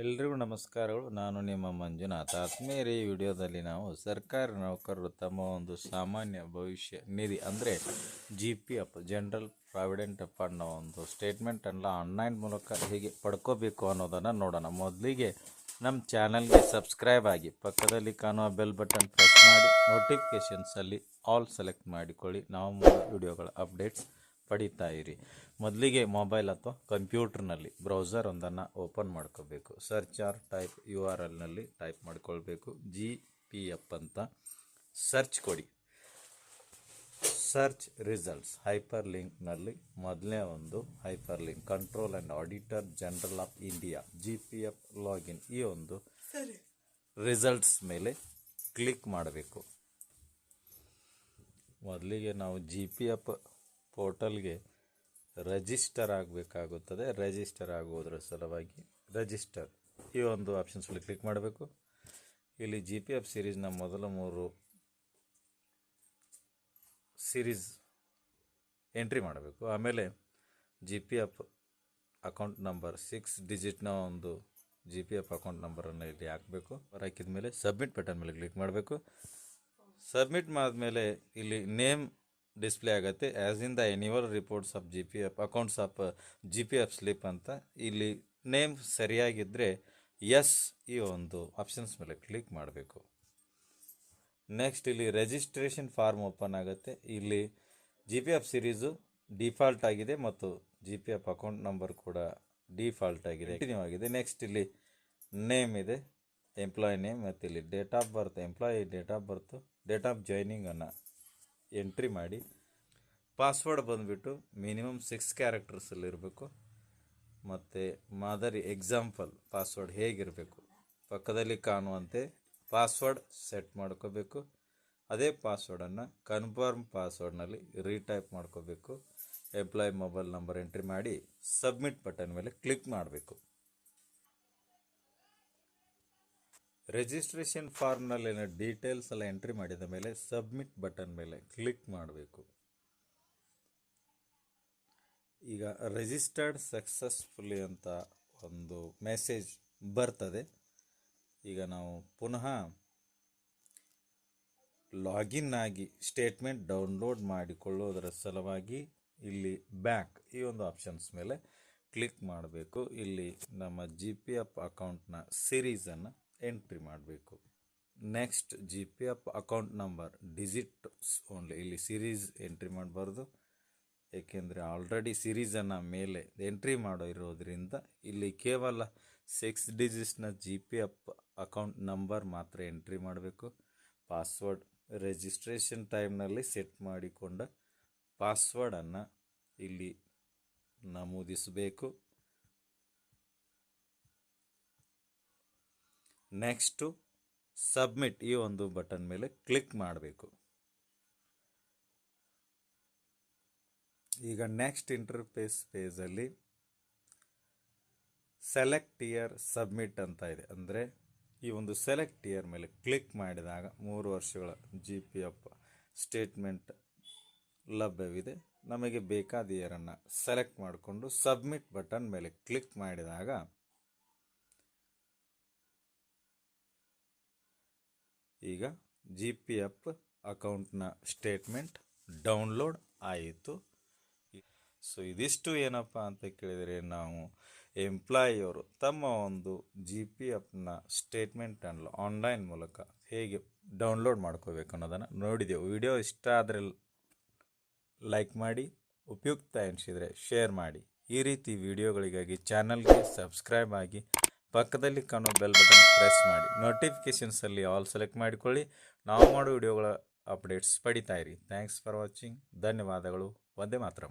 ಎಲ್ರಿಗೂ ನಮಸ್ಕಾರಗಳು. ನಾನು ನಿಮ್ಮ ಮಂಜುನಾಥ. ಆತ್ಮೀಯರೇ, ಈ ವಿಡಿಯೋದಲ್ಲಿ ನಾವು ಸರ್ಕಾರಿ ನೌಕರರು ತಮ್ಮ ಒಂದು ಸಾಮಾನ್ಯ ಭವಿಷ್ಯ ನಿಧಿ ಅಂದರೆ G P F general provident ಫಂಡ್ನ ಒಂದು ಸ್ಟೇಟ್ಮೆಂಟನ್ನು ಆನ್ಲೈನ್ ಮೂಲಕ ಹೇಗೆ ಪಡ್ಕೋಬೇಕು ಅನ್ನೋದನ್ನು ನೋಡೋಣ. ಮೊದಲಿಗೆ ನಮ್ಮ ಚಾನಲ್ಗೆ ಸಬ್ಸ್ಕ್ರೈಬ್ ಆಗಿ ಪಕ್ಕದಲ್ಲಿ ಕಾಣುವ ಬೆಲ್ ಬಟನ್ ಪ್ರೆಸ್ ಮಾಡಿ ನೋಟಿಫಿಕೇಷನ್ಸಲ್ಲಿ ಆಲ್ ಸೆಲೆಕ್ಟ್ ಮಾಡಿಕೊಳ್ಳಿ. ನಾವು ವಿಡಿಯೋಗಳ ಅಪ್ಡೇಟ್ಸ್ ಪಡಿತಾ ಇರಿ. ಮೊದಲಿಗೆ ಮೊಬೈಲ್ ಅಥವಾ ಕಂಪ್ಯೂಟರ್ನಲ್ಲಿ ಬ್ರೌಸರ್ ಒಂದನ್ನು ಓಪನ್ ಮಾಡ್ಕೋಬೇಕು. Search or type U R ಎಲ್ನಲ್ಲಿ type ಮಾಡ್ಕೊಳ್ಬೇಕು. ಜಿ ಪಿ ಎಫ್ ಅಂತ ಸರ್ಚ್ ಕೊಡಿ. ಸರ್ಚ್ ರಿಸಲ್ಟ್ಸ್ ಹೈಪರ್ ಲಿಂಕ್ನಲ್ಲಿ ಮೊದಲನೇ ಒಂದು hyper link control and auditor general of India G P F login ಈ ಒಂದು ರಿಸಲ್ಟ್ಸ್ ಮೇಲೆ ಕ್ಲಿಕ್ ಮಾಡಬೇಕು. ಮೊದಲಿಗೆ ನಾವು ಜಿ ಪಿ ಎಫ್ ಪೋರ್ಟಲ್ಗೆ ರಿಜಿಸ್ಟರ್ ಆಗಬೇಕಾಗುತ್ತದೆ. ರಿಜಿಸ್ಟರ್ ಆಗುವುದರ ಸಲುವಾಗಿ ರಿಜಿಸ್ಟರ್ ಈ ಒಂದು ಆಪ್ಷನ್ಸ್ ಕ್ಲಿಕ್ ಮಾಡಬೇಕು. ಇಲ್ಲಿ ಜಿ ಪಿ ಎಫ್ ಸಿರೀಸ್ನ ಮೊದಲ ಮೂರು ಸೀರೀಸ್ ಎಂಟ್ರಿ ಮಾಡಬೇಕು. ಆಮೇಲೆ G P F account number six ಡಿಜಿಟ್ನ ಒಂದು ಜಿ ಪಿ ಎಫ್ ಅಕೌಂಟ್ ನಂಬರನ್ನು ಇಲ್ಲಿ ಹಾಕಬೇಕು. ಹಾಕಿದ ಮೇಲೆ ಸಬ್ಮಿಟ್ ಬಟನ್ ಮೇಲೆ ಕ್ಲಿಕ್ ಮಾಡಬೇಕು. ಸಬ್ಮಿಟ್ ಮಾಡಿದ್ಮೇಲೆ ಇಲ್ಲಿ ನೇಮ್ ಡಿಸ್ಪ್ಲೇ ಆಗುತ್ತೆ. As in the annual reports of G P F accounts of G P F slip ಅಂತ ಇಲ್ಲಿ ನೇಮ್ ಸರಿಯಾಗಿದ್ದರೆ ಎಸ್ ಈ ಒಂದು ಆಪ್ಷನ್ಸ್ ಮೇಲೆ ಕ್ಲಿಕ್ ಮಾಡಬೇಕು. ನೆಕ್ಸ್ಟ್ ಇಲ್ಲಿ ರಿಜಿಸ್ಟ್ರೇಷನ್ ಫಾರ್ಮ್ ಓಪನ್ ಆಗುತ್ತೆ. ಇಲ್ಲಿ G P F series default ಆಗಿದೆ ಮತ್ತು G P F account number ಕೂಡ ಡಿಫಾಲ್ಟ್ ಆಗಿದೆ. ಕಂಟಿನ್ಯೂ ಆಗಿದೆ. ನೆಕ್ಸ್ಟ್ ಇಲ್ಲಿ ನೇಮ್ ಇದೆ. ಎಂಪ್ಲಾಯ್ ನೇಮ್ ಮತ್ತು ಇಲ್ಲಿ date of birth employee date of birth date of ಜಾಯ್ನಿಂಗನ್ನು entry ಮಾಡಿ ಪಾಸ್ವರ್ಡ್ ಬಂದುಬಿಟ್ಟು ಮಿನಿಮಮ್ ಸಿಕ್ಸ್ ಕ್ಯಾರೆಕ್ಟರ್ಸಲ್ಲಿರಬೇಕು ಮತ್ತು ಮಾದರಿ ಎಕ್ಸಾಂಪಲ್ ಪಾಸ್ವರ್ಡ್ ಹೇಗಿರಬೇಕು? ಪಕ್ಕದಲ್ಲಿ ಕಾಣುವಂತೆ ಪಾಸ್ವರ್ಡ್ ಸೆಟ್ ಮಾಡ್ಕೋಬೇಕು. ಅದೇ ಪಾಸ್ವರ್ಡನ್ನು ಕನ್ಫರ್ಮ್ ಪಾಸ್ವರ್ಡ್ನಲ್ಲಿ ರೀಟೈಪ್ ಮಾಡ್ಕೋಬೇಕು. ಎಂಪ್ಲಾಯ್ ಮೊಬೈಲ್ ನಂಬರ್ ಎಂಟ್ರಿ ಮಾಡಿ ಸಬ್ಮಿಟ್ ಬಟನ್ ಮೇಲೆ ಕ್ಲಿಕ್ ಮಾಡಬೇಕು. ರಿಜಿಸ್ಟ್ರೇಷನ್ ಫಾರ್ಮ್ನಲ್ಲಿನ ಡೀಟೇಲ್ಸ್ ಎಲ್ಲ ಎಂಟ್ರಿ ಮಾಡಿದ ಮೇಲೆ ಸಬ್ಮಿಟ್ ಬಟನ್ ಮೇಲೆ ಕ್ಲಿಕ್ ಮಾಡಬೇಕು. ಈಗ ರಿಜಿಸ್ಟರ್ಡ್ ಸಕ್ಸಸ್ಫುಲಿ ಅಂತ ಒಂದು ಮೆಸೇಜ್ ಬರ್ತದೆ. ಈಗ ನಾವು ಪುನಃ ಲಾಗಿನ್ ಆಗಿ ಸ್ಟೇಟ್ಮೆಂಟ್ ಡೌನ್ಲೋಡ್ ಮಾಡಿಕೊಳ್ಳೋದರ ಸಲುವಾಗಿ ಇಲ್ಲಿ ಬ್ಯಾಕ್ ಈ ಒಂದು ಆಪ್ಷನ್ಸ್ ಮೇಲೆ ಕ್ಲಿಕ್ ಮಾಡಬೇಕು. ಇಲ್ಲಿ ನಮ್ಮ ಜಿ ಪಿ ಎಫ್ ಅಕೌಂಟ್ನ ಸಿರೀಸನ್ನು ಎಂಟ್ರಿ ಮಾಡಬೇಕು. Next G P F account number digits only ಇಲ್ಲಿ ಸಿರೀಸ್ ಎಂಟ್ರಿ ಮಾಡಬಾರ್ದು. ಏಕೆಂದರೆ ಆಲ್ರೆಡಿ ಸಿರೀಸನ್ನು ಮೇಲೆ ಎಂಟ್ರಿ ಮಾಡೋ ಇರೋದ್ರಿಂದ ಇಲ್ಲಿ ಕೇವಲ six ಡಿಜಿಟ್ಸ್ನ G P F account number ಮಾತ್ರ ಎಂಟ್ರಿ ಮಾಡಬೇಕು. ಪಾಸ್ವರ್ಡ್ ರಿಜಿಸ್ಟ್ರೇಷನ್ ಟೈಮ್ನಲ್ಲಿ ಸೆಟ್ ಮಾಡಿಕೊಂಡ ಪಾಸ್ವರ್ಡನ್ನು ಇಲ್ಲಿ ನಮೂದಿಸಬೇಕು. ನೆಕ್ಸ್ಟು ಸಬ್ಮಿಟ್ ಈ ಒಂದು ಬಟನ್ ಮೇಲೆ ಕ್ಲಿಕ್ ಮಾಡಬೇಕು. ಈಗ ನೆಕ್ಸ್ಟ್ ಇಂಟರ್ಫೇಸ್ ಪೇಜಲ್ಲಿ ಸೆಲೆಕ್ಟ್ ಇಯರ್ ಸಬ್ಮಿಟ್ ಅಂತ ಇದೆ. ಅಂದರೆ ಈ ಒಂದು ಸೆಲೆಕ್ಟ್ ಇಯರ್ ಮೇಲೆ ಕ್ಲಿಕ್ ಮಾಡಿದಾಗ ಮೂರು ವರ್ಷಗಳ ಜಿ ಪಿ ಎಫ್ ಸ್ಟೇಟ್ಮೆಂಟ್ ಲಭ್ಯವಿದೆ. ನಮಗೆ ಬೇಕಾದ ಇಯರನ್ನು ಸೆಲೆಕ್ಟ್ ಮಾಡಿಕೊಂಡು ಸಬ್ಮಿಟ್ ಬಟನ್ ಮೇಲೆ ಕ್ಲಿಕ್ ಮಾಡಿದಾಗ ಈಗ ಜಿ ಪಿ ಎಫ್ ಅಕೌಂಟ್ನ ಸ್ಟೇಟ್ಮೆಂಟ್ ಡೌನ್ಲೋಡ್ ಆಯಿತು. ಸೊ ಇದಿಷ್ಟು ಏನಪ್ಪ ಅಂತ ಕೇಳಿದರೆ ನಾವು ಎಂಪ್ಲಾಯಿಯವರು ತಮ್ಮ ಒಂದು ಜಿ ಪಿ ಎಫ್ನ ಸ್ಟೇಟ್ಮೆಂಟನ್ನು ಆನ್ಲೈನ್ ಮೂಲಕ ಹೇಗೆ ಡೌನ್ಲೋಡ್ ಮಾಡ್ಕೋಬೇಕು ಅನ್ನೋದನ್ನು ನೋಡಿದೆವು. ವಿಡಿಯೋ ಇಷ್ಟ ಆದರೆ ಲೈಕ್ ಮಾಡಿ, ಉಪಯುಕ್ತ ಎನಿಸಿದರೆ ಶೇರ್ ಮಾಡಿ. ಈ ರೀತಿ ವಿಡಿಯೋಗಳಿಗಾಗಿ ಚಾನಲ್ಗೆ ಸಬ್ಸ್ಕ್ರೈಬ್ ಆಗಿ ಪಕ್ಕದಲ್ಲಿ ಕಾಣೋ ಬೆಲ್ ಬಟನ್ ಪ್ರೆಸ್ ಮಾಡಿ. ನೋಟಿಫಿಕೇಷನ್ಸಲ್ಲಿ ಆಲ್ ಸೆಲೆಕ್ಟ್ ಮಾಡಿಕೊಳ್ಳಿ. ನಾವು ಮಾಡೋ ವಿಡಿಯೋಗಳ ಅಪ್ಡೇಟ್ಸ್ ಪಡಿತಾ ಇರಿ. ಥ್ಯಾಂಕ್ಸ್ ಫಾರ್ ವಾಚಿಂಗ್ ಧನ್ಯವಾದಗಳು. ಒಂದೇ ಮಾತ್ರ.